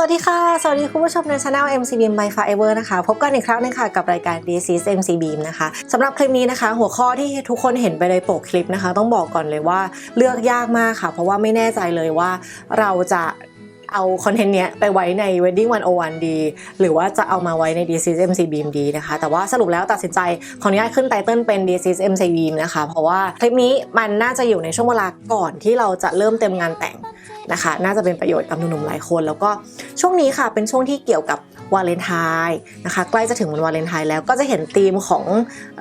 สวัสดีค่ะ สวัสดีคุณผู้ชมในช anel MCBeam by Forever นะคะ พบกันอีกครั้งหนึงค่ะกับรายการ This is MCBeam นะคะสำหรับคลิปนี้นะคะ หัวข้อที่ทุกคนเห็นไปในปกคลิปนะคะ ต้องบอกก่อนเลยว่าเลือกยากมากค่ะ เพราะว่าไม่แน่ใจเลยว่าเราจะเอาคอนเทนต์เนี้ยไปไว้ใน Wedding 101 ดี หรือว่าจะเอามาไว้ใน This is MCBeam ดีนะคะ แต่ว่าสรุปแล้วตัดสินใจขออนุญาตขึ้นไตเติลเป็น This is MCBeam นะคะ เพราะว่าคลิปนี้มันน่าจะอยู่ในช่วงเวลาก่อนที่เราจะเริ่มเต็มงานแต่ง นะคะ น่าจะเป็นประโยชน์กับหนุ่มๆหลายคน แล้วก็ช่วงนี้ค่ะเป็นช่วงที่เกี่ยวกับ วาเลนไทน์นะคะใกล้จะถึงวันวาเลนไทน์แล้วก็จะเห็นธีมของ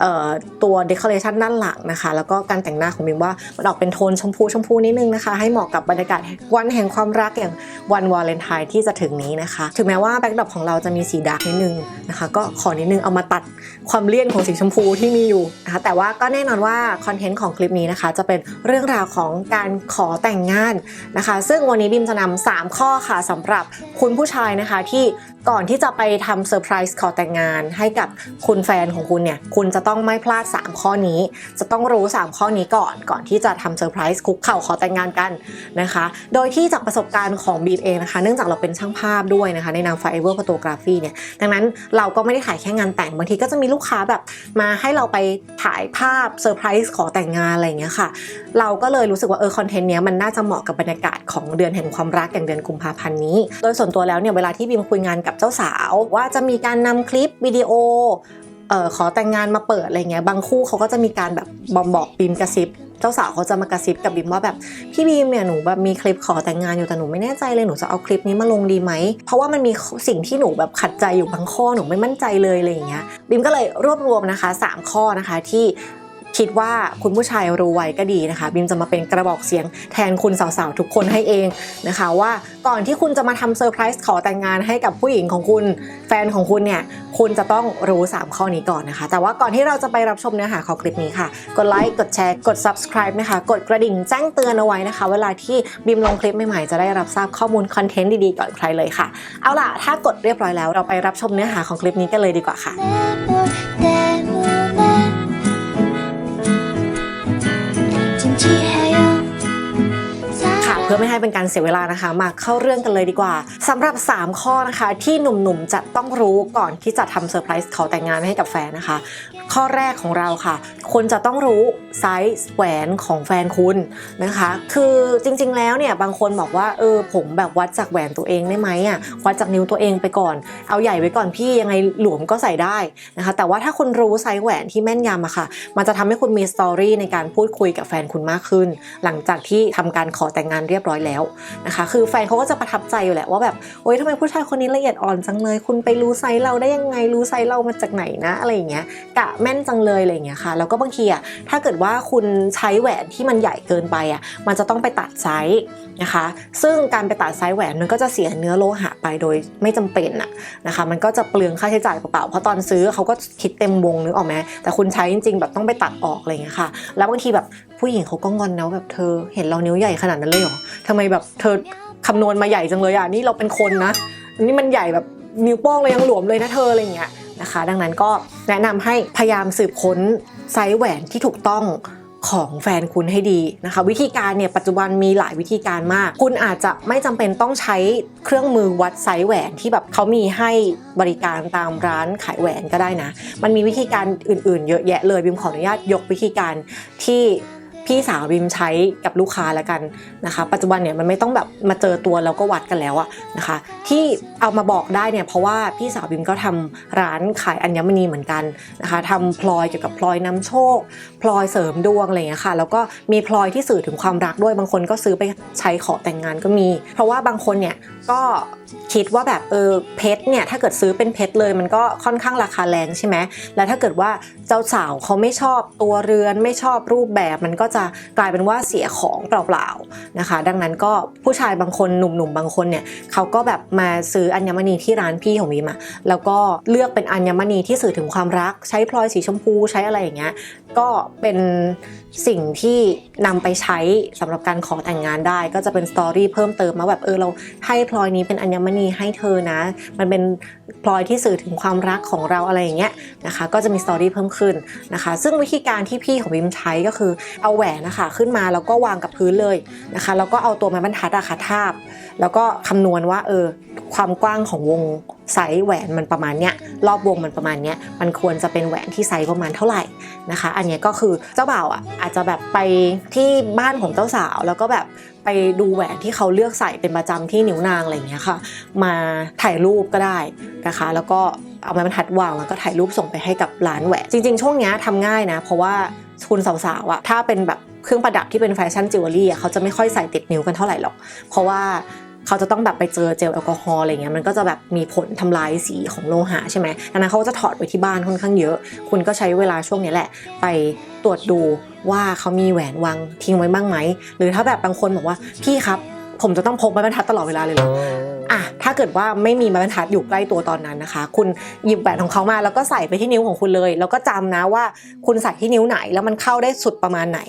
ออตัวเดคอเรชันด้านหลังนะคะ แล้วก็การแต่งหน้าของบิมว่ามันออกเป็นโทนชมพูชมพูนิดนึงนะคะ ให้เหมาะกับบรรยากาศวันแห่งความรักอย่างวันวาเลนไทน์ที่จะถึงนี้นะคะ ถึงแม้ว่าแบ็กดรอปของเราจะมีสีดาร์กนิดนึงนะคะ ก็ขอนิดนึงเอามาตัดความเลี่ยนของสีชมพูที่มีอยู่นะคะแต่ว่าก็แน่นอนว่าคอนเทนต์ของคลิปนี้นะคะ จะเป็นเรื่องราวของการขอแต่งงานนะคะ ซึ่งวันนี้บิมจะนำ3ข้อค่ะสำหรับคุณผู้ชายนะคะที่ ก่อนที่จะไปทำเซอร์ไพรส์ขอแต่งงานให้กับคุณแฟนของคุณเนี่ย คุณจะต้องไม่พลาด 3 ข้อนี้ จะต้องรู้ 3 ข้อนี้ก่อน ก่อนที่จะทำเซอร์ไพรส์คุกเข่าขอแต่งงานกันนะคะ โดยที่จากประสบการณ์ของบีมเองนะคะ เนื่องจากเราเป็นช่างภาพด้วยนะคะ ในนาม Forever Photography เนี่ย ดังนั้นเราก็ไม่ได้ถ่ายแค่งานแต่ง บางทีก็จะมีลูกค้าแบบมาให้เราไปถ่ายภาพเซอร์ไพรส์ขอแต่งงานอะไรอย่างเงี้ยค่ะเราก็เลยรู้สึกว่าเออคอนเทนต์เนี้ยมันน่าจะเหมาะกับบรรยากาศของเดือนแห่งความรักอย่างเดือนกุมภาพันธ์นี้ โดยส่วนตัวแล้วเนี่ยเวลาที่บิมคุยงานกับเจ้าสาว ว่าจะมีการนำคลิปวิดีโอเอ่อขอแต่งงานมาเปิดอะไรเงี้ยบางคู่เขาก็จะมีการแบบบอมบอกบิมกระซิบเจ้าสาวเขาจะมากระซิบกับบิมว่าแบบพี่บีมเนี่ยหนูแบบมีคลิปขอแต่งงานอยู่แต่หนูไม่แน่ใจเลยหนูจะเอาคลิปนี้มาลงดีไหม เพราะว่ามันมีสิ่งที่หนูแบบขัดใจอยู่บางข้อหนูไม่มั่นใจเลยอะไรอย่างเงี้ยบิมก็เลยรวบรวมนะคะสามข้อนะคะที่ คิดว่าคุณผู้ชายรู้ไว้ก็ดีนะคะ บิมจะมาเป็นกระบอกเสียงแทนคุณสาวๆทุกคนให้เองนะคะ ว่าก่อนที่คุณจะมาทำเซอร์ไพรส์ขอแต่งงานให้กับผู้หญิงของคุณแฟนของคุณเนี่ย คุณจะต้องรู้ 3 ข้อนี้ก่อนนะคะ แต่ว่าก่อนที่เราจะไปรับชมเนื้อหาของคลิปนี้ค่ะ กดไลค์กดแชร์กด subscribe นะคะ กดกระดิ่งแจ้งเตือนเอาไว้นะคะ เวลาที่บิมลงคลิปใหม่ๆจะได้รับทราบข้อมูลคอนเทนต์ดีๆก่อนใครเลยค่ะ เอาล่ะถ้ากดเรียบร้อยแล้วเราไปรับชมเนื้อหาของคลิปนี้กันเลยดีกว่าค่ะ เพื่อไม่ให้เป็นการเสียเวลานะคะ มาเข้าเรื่องกันเลยดีกว่าสำหรับ 3 ข้อนะคะ ที่หนุ่มๆจะต้องรู้ก่อนที่จะทำเซอร์ไพรส์ขอแต่งงานให้กับแฟนนะคะ ข้อแรกของเราค่ะ คุณจะต้องรู้ไซส์แหวนของแฟนคุณนะคะ คือจริงๆแล้วเนี่ยบางคนบอกว่าเออผมแบบวัดจากแหวนตัวเองได้ไหมอะวัดจากนิ้วตัวเองไปก่อน เอาใหญ่ไว้ก่อนพี่ยังไงหลวมก็ใส่ได้นะคะ แต่ว่าถ้าคุณรู้ไซส์แหวนที่แม่นยำอะค่ะ มันจะทำให้คุณมีสตอรี่ในการพูดคุยกับแฟนคุณมากขึ้น หลังจากที่ทำการขอแต่งงานเรียบร้อยแล้วนะคะ คือแฟนเขาก็จะประทับใจอยู่แหละว่าแบบโอ๊ยทำไมผู้ชายคนนี้ละเอียดอ่อนจังเลย คุณไปรู้ไซส์เราได้ยังไงรู้ไซส์เรามาจากไหนนะอะไรอย่างเงี้ยกะแม่นจังเลยอะไรเงี้ยค่ะแล้วก็บางทีอะถ้าเกิดว่าคุณใช้แหวนที่มันใหญ่เกินไปอะมันจะต้องไปตัดไซส์นะคะ ซึ่งการไปตัดไซส์แหวนมันก็จะเสียเนื้อโลหะไปโดยไม่จำเป็นอะนะคะ มันก็จะเปลืองค่าใช้จ่ายเปล่าๆเพราะตอนซื้อเขาก็คิดเต็มวงนึกออกไหมแต่คุณใช้จริงๆแบบต้องไปตัดออกอะไรเงี้ยค่ะ แล้วบางทีแบบผู้หญิงเขาก็งอนนะแบบเธอเห็นเรานิ้วใหญ่ขนาดนั้นเลยเหรอทำไมแบบเธอคำนวณมาใหญ่จังเลยอะนี่เราเป็นคนนะนี่มันใหญ่แบบนิ้วโป้งเลยยังหลวมเลยนะเธออะไรเงี้ย นะคะ ดังนั้นก็แนะนำให้พยายามสืบค้นไซส์แหวนที่ถูกต้องของแฟนคุณให้ดีนะคะ วิธีการเนี่ยปัจจุบันมีหลายวิธีการมาก คุณอาจจะไม่จำเป็นต้องใช้เครื่องมือวัดไซส์แหวนที่แบบเขามีให้บริการตามร้านขายแหวนก็ได้นะ มันมีวิธีการอื่นๆ เยอะแยะเลยบิมขออนุญาตยกวิธีการที่ พี่สาวบิมใช้กับลูกค้าแล้วกันนะคะ ปัจจุบันเนี่ยมันไม่ต้องแบบมาเจอตัวแล้วก็วัดกันแล้วอะนะคะ ที่เอามาบอกได้เนี่ยเพราะว่าพี่สาวบิมก็ทำร้านขายอัญมณีเหมือนกันนะคะทำพลอยเกี่ยวกับพลอยนำโชค พลอยเสริมดวงอะไรอย่างเงี้ยค่ะ แล้วก็มีพลอยที่สื่อถึงความรักด้วยบางคนก็ซื้อไปใช้ขอแต่งงานก็มี เพราะว่าบางคนเนี่ยก็คิดว่าแบบเออเพชรเนี่ยถ้าเกิดซื้อเป็นเพชรเลย มันก็ค่อนข้างราคาแรงใช่ไหมแล้วถ้าเกิดว่า เจ้าสาวเขาไม่ชอบตัวเรือนไม่ชอบรูปแบบมันก็จะกลายเป็นว่าเสียของเปล่าๆนะคะ ดังนั้นก็ผู้ชายบางคนหนุ่มๆบางคนเนี่ยเขาก็แบบมาซื้ออัญมณีที่ร้านพี่ของวิมอะแล้วก็เลือกเป็นอัญมณีที่สื่อถึงความรัก ใช้พลอยสีชมพูใช้อะไรอย่างเงี้ยก็เป็นสิ่งที่นำไปใช้สำหรับการขอแต่งงานได้ ก็จะเป็นสตอรี่เพิ่มเติมมาแบบเออเราให้พลอยนี้เป็นอัญมณีให้เธอนะ มันเป็นพลอยที่สื่อถึงความรักของเราอะไรอย่างเงี้ยนะคะ ก็จะมีสตอรี่เพิ่มขึ้นนะคะ ซึ่งวิธีการที่พี่ของบิมใช้ก็คือเอาแหวนนะคะขึ้นมาแล้วก็วางกับพื้นเลยนะคะแล้วก็เอาตัวไม้บรรทัดอะค่ะทาบ แล้วก็คำนวณว่าเออความกว้างของวงไซส์แหวนมันประมาณเนี้ยรอบวงมันประมาณเนี้ยมันควรจะเป็นแหวนที่ไซส์ประมาณเท่าไหร่นะคะ อันเนี้ยก็คือเจ้าบ่าวอะอาจจะแบบไปที่บ้านของเจ้าสาว แล้วก็แบบไปดูแหวนที่เขาเลือกใส่เป็นประจำที่นิ้วนางอะไรเงี้ยค่ะ มาถ่ายรูปก็ได้นะคะ แล้วก็ เอาไม้บรรทัดวางแล้วก็ถ่ายรูปส่งไปให้กับร้านแหวนจริง ๆ ช่วงนี้ยทำง่ายนะ เพราะว่าคุณสาวๆอะถ้าเป็นแบบเครื่องประดับที่เป็นแฟชั่นจิวเวลรี่อะเขาจะไม่ค่อยใส่ติดนิ้วกันเท่าไหร่หรอก เพราะว่าเขาจะต้องแบบไปเจอเจลแอลกอฮอล์อะไรเงี้ยมันก็จะแบบมีผลทำลายสีของโลหะใช่ไหมดังนั้นเขาจะถอดไว้ที่บ้านค่อนข้างเยอะ คุณก็ใช้เวลาช่วงนี้แหละ ไปตรวจดูว่าเขามีแหวนวางทิ้งไว้บ้างไหม หรือถ้าแบบบางคนบอกว่าพี่ครับ ผมจะต้องพกไม้บรรทัดตลอดเวลาเลยเหรอ อะถ้าเกิดว่าไม่มีไม้บรรทัดอยู่ใกล้ตัวตอนนั้นนะคะ คุณหยิบแหวนของเขามาแล้วก็ใส่ไปที่นิ้วของคุณเลย แล้วก็จำนะว่าคุณใส่ที่นิ้วไหนแล้วมันเข้าได้สุดประมาณไหน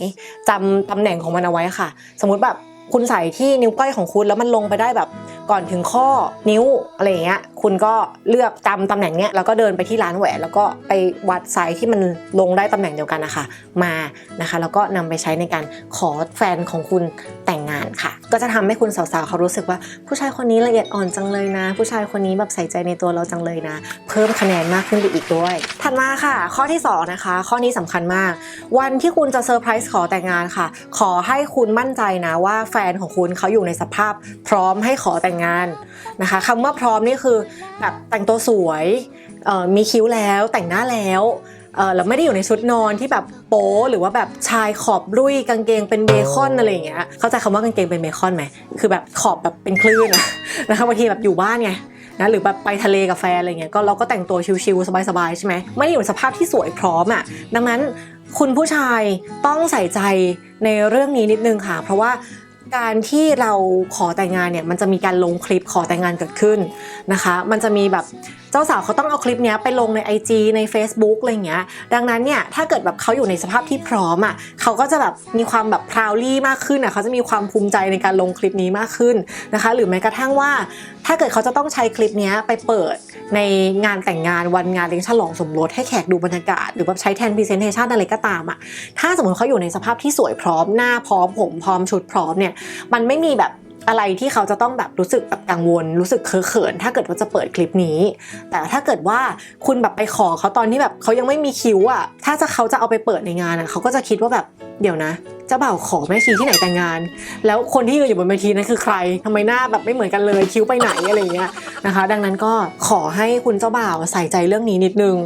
จำตำแหน่งของมันเอาไว้ค่ะ สมมุติแบบคุณใส่ที่นิ้วก้อยของคุณแล้วมันลงไปได้แบบก่อนถึงข้อนิ้วอะไรอย่างเงี้ยคุณก็เลือกจำตำแหน่งเนี้ยแล้วก็เดินไปที่ร้านแหวนแล้วก็ไปวัดไซส์ที่มันลงได้ตำแหน่งเดียวกันนะคะ มานะคะ แล้วก็นำไปใช้ในการขอแฟนของคุณแต่งงานค่ะ ก็จะทำให้คุณสาวๆเขารู้สึกว่า ผู้ชายคนนี้ละเอียดอ่อนจังเลยนะ ผู้ชายคนนี้แบบใส่ใจในตัวเราจังเลยนะ เพิ่มคะแนนมากขึ้นไปอีกด้วย ถัดมาค่ะ ข้อที่สองนะคะ ข้อนี้สำคัญมาก วันที่คุณจะเซอร์ไพรส์ขอแต่งงานค่ะ ขอให้คุณมั่นใจนะว่าแฟนของคุณเขาอยู่ในสภาพพร้อมให้ขอแต่งงานนะคะคำว่าพร้อมนี่คือแบบแต่งตัวสวยเอ่อมีคิ้วแล้วแต่งหน้าแล้วเออแล้วไม่ได้อยู่ในชุดนอนที่แบบโป๊หรือว่าแบบชายขอบรุ่ยกางเกงเป็นเบคอนอะไรอย่างเงี้ยเข้าใจคำว่ากางเกงเป็นเบคอนไหมคือแบบขอบแบบเป็นคลื่นอะนะคะบางทีแบบอยู่บ้านไงนะหรือแบบไปทะเลกับแฟนอะไรเงี้ยก็เราก็แต่งตัวชิลๆสบายๆใช่ไหมไม่ได้อยู่ในสภาพที่สวยพร้อมอะดังนั้นคุณผู้ชายต้องใส่ใจในเรื่องนี้นิดนึงค่ะ เพราะว่า การที่เราขอแต่งงานเนี่ยมันจะมีการลงคลิปขอแต่งงานเกิดขึ้นนะคะ มันจะมีแบบเจ้าสาวเขาต้องเอาคลิปนี้ไปลงใน IG ใน Facebook อะไรเงี้ย ดังนั้นเนี่ยถ้าเกิดแบบเขาอยู่ในสภาพที่พร้อมอะเขาก็จะแบบมีความแบบพราวลี่มากขึ้นอะเขาจะมีความภูมิใจในการลงคลิปนี้มากขึ้นนะคะ หรือแม้กระทั่งว่า ถ้าเกิดเขาจะต้องใช้คลิปนี้ไปเปิดในงานแต่งงานวันงานเลี้ยงฉลองสมรสให้แขกดูบรรยากาศ หรือว่าใช้แทนพรีเซนเทชันอะไรก็ตามอะถ้าสมมติเขาอยู่ในสภาพที่สวยพร้อมหน้าพร้อมผมพร้อมชุดพร้อมเนี่ยมันไม่มีแบบอะไรที่เขาจะต้องแบบรู้สึกแบบกังวล รู้สึกเคอะเขิน ถ้าเกิดว่าจะเปิดคลิปนี้ แต่ถ้าเกิดว่าคุณแบบไปขอเขาตอนที่แบบเขายังไม่มีคิวอะถ้าจะเขาจะเอาไปเปิดในงานอะเขาก็จะคิดว่าแบบ เดี๋ยวนะเจ้าบ่าวขอแม่ชีที่ไหนแต่งงาน แล้วคนที่ยืนอยู่บนเวทีนั้นคือใครทำไมหน้าแบบไม่เหมือนกันเลยคิ้วไปไหนอะไรเงี้ยนะคะ ดังนั้นก็ขอให้คุณเจ้าบ่าวใส่ใจเรื่องนี้นิดนึง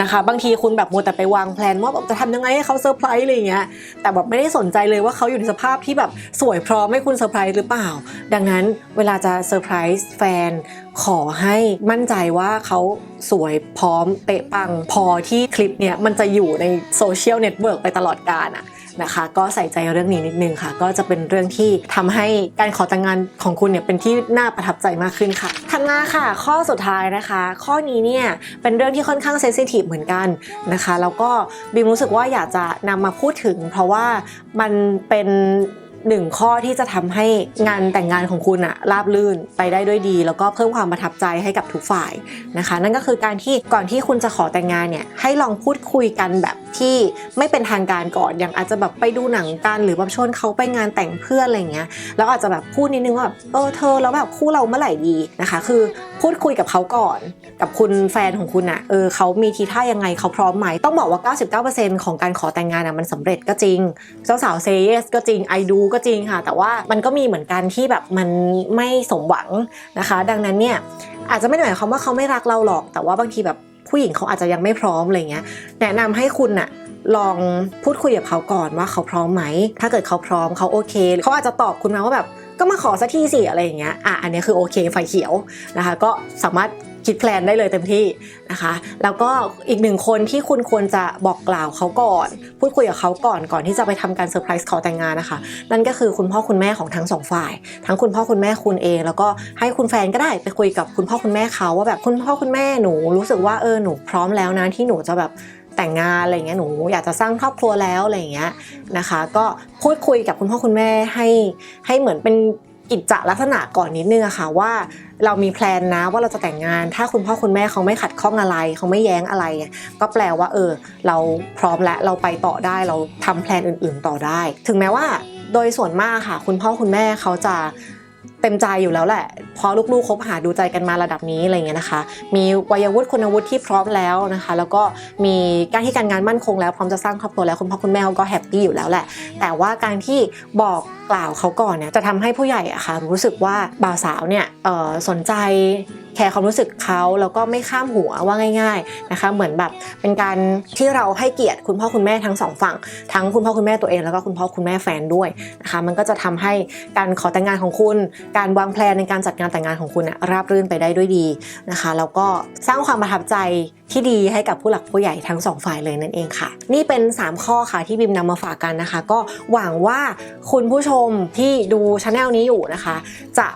นะคะ บางทีคุณแบบมัวแต่ไปวางแพลนว่าแบบจะทำยังไงให้เขาเซอร์ไพรส์อะไรเงี้ยแต่แบบไม่ได้สนใจเลยว่าเขาอยู่ในสภาพที่แบบสวยพร้อมให้คุณเซอร์ไพรส์หรือเปล่า ดังนั้นเวลาจะเซอร์ไพรส์แฟนขอให้มั่นใจว่าเขาสวยพร้อมเป๊ะปังพอที่คลิปเนี่ยมันจะอยู่ในโซเชียลเน็ตเวิร์กไปตลอดกาลอะ นะคะ ก็ใส่ใจเรื่องนี้นิดนึงค่ะ ก็จะเป็นเรื่องที่ทำให้การขอแต่งงานของคุณเนี่ยเป็นที่น่าประทับใจมากขึ้นค่ะถัดมาค่ะ ข้อสุดท้ายนะคะ ข้อนี้เนี่ยเป็นเรื่องที่ค่อนข้างเซนซิทีฟเหมือนกันนะคะ แล้วก็บิมรู้สึกว่าอยากจะนำมาพูดถึง เพราะว่ามันเป็น หนึ่งข้อที่จะทำให้งานแต่งงานของคุณอะราบลื่นไปได้ด้วยดี แล้วก็เพิ่มความประทับใจให้กับทุกฝ่ายนะคะ นั่นก็คือการที่ก่อนที่คุณจะขอแต่งงานเนี่ยให้ลองพูดคุยกันแบบที่ไม่เป็นทางการก่อนอย่างอาจจะแบบไปดูหนังกันหรือแบบชวนเขาไปงานแต่งเพื่อนอะไรเงี้ยแล้วอาจจะแบบพูดนิดนึงว่าเออเธอแล้วแบบคู่เราเมื่อไหร่ดีนะคะ คือพูดคุยกับเขาก่อน กับคุณแฟนของคุณอะเออเขามีทีท่ายังไงเขาพร้อมไหมต้องบอกว่า 99%ของการขอแต่งงานอะมันสำเร็จก็จริง เจ้าสาวเซเยสก็จริงไอดูก็จริงค่ะ แต่ว่ามันก็มีเหมือนกันที่แบบมันไม่สมหวังนะคะ ดังนั้นเนี่ยอาจจะไม่ได้หมายความว่าเขาไม่รักเราหรอก แต่ว่าบางทีแบบผู้หญิงเขาอาจจะยังไม่พร้อมอะไรเงี้ย แนะนำให้คุณน่ะลองพูดคุยกับเขาก่อนว่าเขาพร้อมไหม ถ้าเกิดเขาพร้อมเขาโอเค เขาอาจจะตอบคุณมาว่าแบบก็มาขอสักทีสิอะไรอย่างเงี้ย อะ อันนี้คือโอเคไฟเขียวนะคะ ก็สามารถ คิดแพลนได้เลยเต็มที่นะคะ แล้วก็อีกหนึ่งคนที่คุณควรจะบอกกล่าวเขาก่อน พูดคุยกับเขาก่อนก่อนที่จะไปทำการเซอร์ไพรส์ขอแต่งงานนะคะ นั่นก็คือคุณพ่อคุณแม่ของทั้งสองฝ่าย ทั้งคุณพ่อคุณแม่คุณเอง แล้วก็ให้คุณแฟนก็ได้ไปคุยกับคุณพ่อคุณแม่เขาว่าแบบคุณพ่อคุณแม่หนูรู้สึกว่าเออหนูพร้อมแล้วนะที่หนูจะแบบแต่งงานอะไรเงี้ยหนูอยากจะสร้างครอบครัวแล้วอะไรเงี้ยนะคะ ก็พูดคุยกับคุณพ่อคุณแม่ให้ให้เหมือนเป็น กิจจลักษณะก่อนนิดนึงอะค่ะว่าเรามีแพลนนะว่าเราจะแต่งงาน ถ้าคุณพ่อคุณแม่เขาไม่ขัดข้องอะไรเขาไม่แย้งอะไร ก็แปลว่าเออ เราพร้อมแล้วเราไปต่อได้เราทำแพลนอื่น ๆ ต่อได้ ถึงแม้ว่าโดยส่วนมากค่ะ คุณพ่อคุณแม่เขาจะ เต็มใจอยู่แล้วแหละพราะลูกๆคบหาดูใจกันมาระดับนี้อะไรเงี้ยนะคะ มีวัยวุฒิคุณวุฒิที่พร้อมแล้วนะคะ แล้วก็มีการที่การงานมั่นคงแล้วพร้อมจะสร้างครอบครัวแล้วคุณพ่อคุณแม่เขาก็แฮปปี้อยู่แล้วแหละ แต่ว่าการที่บอกกล่าวเขาก่อนเนี่ยจะทำให้ผู้ใหญ่อะค่ะรู้สึกว่าบ่าวสาวเนี่ยสนใจแคร์ความรู้สึกเขาแล้วก็ไม่ข้ามหัวว่าง่าย ๆนะคะ เหมือนแบบเป็นการที่เราให้เกียรติคุณพ่อคุณแม่ทั้งสองฝั่ง ทั้งคุณพ่อคุณแม่ตัวเองแล้วก็คุณพ่อคุณแม่แฟนด้วยนะคะมันก็จะทำให้การขอแต่งงานของคุณการวางแผนในการจัดงานแต่งงานของคุณราบรื่นไปได้ด้วยดีนะคะ แล้วก็สร้างความประทับใจที่ดีให้กับผู้หลักผู้ใหญ่ทั้งสองฝ่ายเลยนั่นเองค่ะ นี่เป็น 3 ข้อค่ะที่บิมนำมาฝากกันนะคะ ก็หวังว่าคุณผู้ชมที่ดูช anel นี้อยู่นะคะ จะ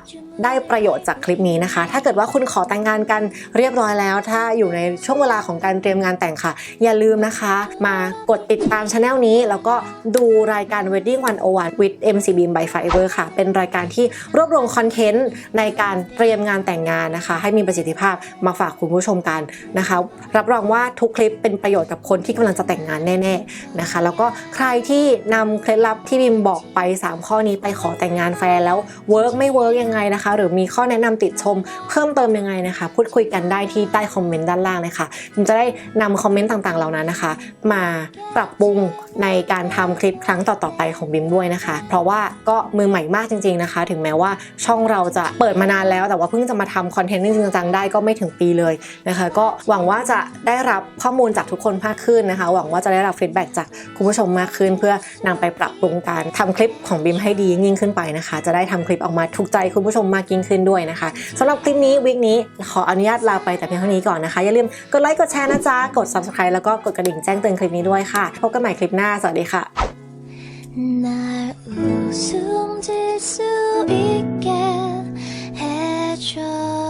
ได้ประโยชน์จากคลิปนี้นะคะ ถ้าเกิดว่าคุณขอแต่งงานกันเรียบร้อยแล้ว ถ้าอยู่ในช่วงเวลาของการเตรียมงานแต่งค่ะ อย่าลืมนะคะ มากดติดตามช anel นี้ แล้วก็ดูรายการ Wedding 101 with MC Beam by Fiverr ค่ะ เป็นรายการที่รวบรวมคอนเทนต์ในการเตรียมงานแต่งงานนะคะ ให้มีประสิทธิภาพมาฝากคุณผู้ชมกันนะคะ รับรองว่าทุกคลิปเป็นประโยชน์กับคนที่กำลังจะแต่งงานแน่ๆนะคะ แล้วก็ใครที่นำเคล็ดลับที่บิมบอกไป 3 ข้อนี้ไปขอแต่งงานแฟนแล้วเวิร์กไม่เวิร์กยังไงนะคะหรือมีข้อแนะนำติดชม เพิ่มเติมยังไงนะคะ พูดคุยกันได้ที่ใต้คอมเมนต์ด้านล่างเลยค่ะบิมจะได้นำคอมเมนต์ต่างๆเหล่านั้นนะคะ มาปรับปรุงในการทำคลิปครั้งต่อๆไปของบิมด้วยนะคะ เพราะว่าก็มือใหม่มากจริง ๆนะคะ ถึงแม้ว่าช่องเราจะเปิดมานานแล้ว แต่ว่าเพิ่งจะมาทำคอนเทนต์จริงๆจังได้ก็ไม่ถึงปีเลยนะคะ ก็หวังว่าจะได้รับข้อมูลจากทุกคนมากขึ้นนะคะ หวังว่าจะได้รับฟีดแบ็กจากคุณผู้ชมมากขึ้น เพื่อนำไปปรับปรุงการทำคลิปของบิมให้ดียิ่งขึ้นไปนะคะ จะได้ทำคลิปออกมาถูกใจคุณผู้ชมมากยิ่งขึ้นด้วยนะคะสำหรับคลิปนี้วิกนี้ขออนุญาตลาไปแต่เพียงเท่านี้ก่อนนะคะอย่าลืมกดไลค์กดแชร์นะจ๊ะกด subscribe แล้วก็กดกระดิ่งแจ้งเตือนคลิปนี้ด้วยค่ะพบกันใหม่คลิปหน้าสวัสดีค่ะ 날 웃음 질수 있게 해줘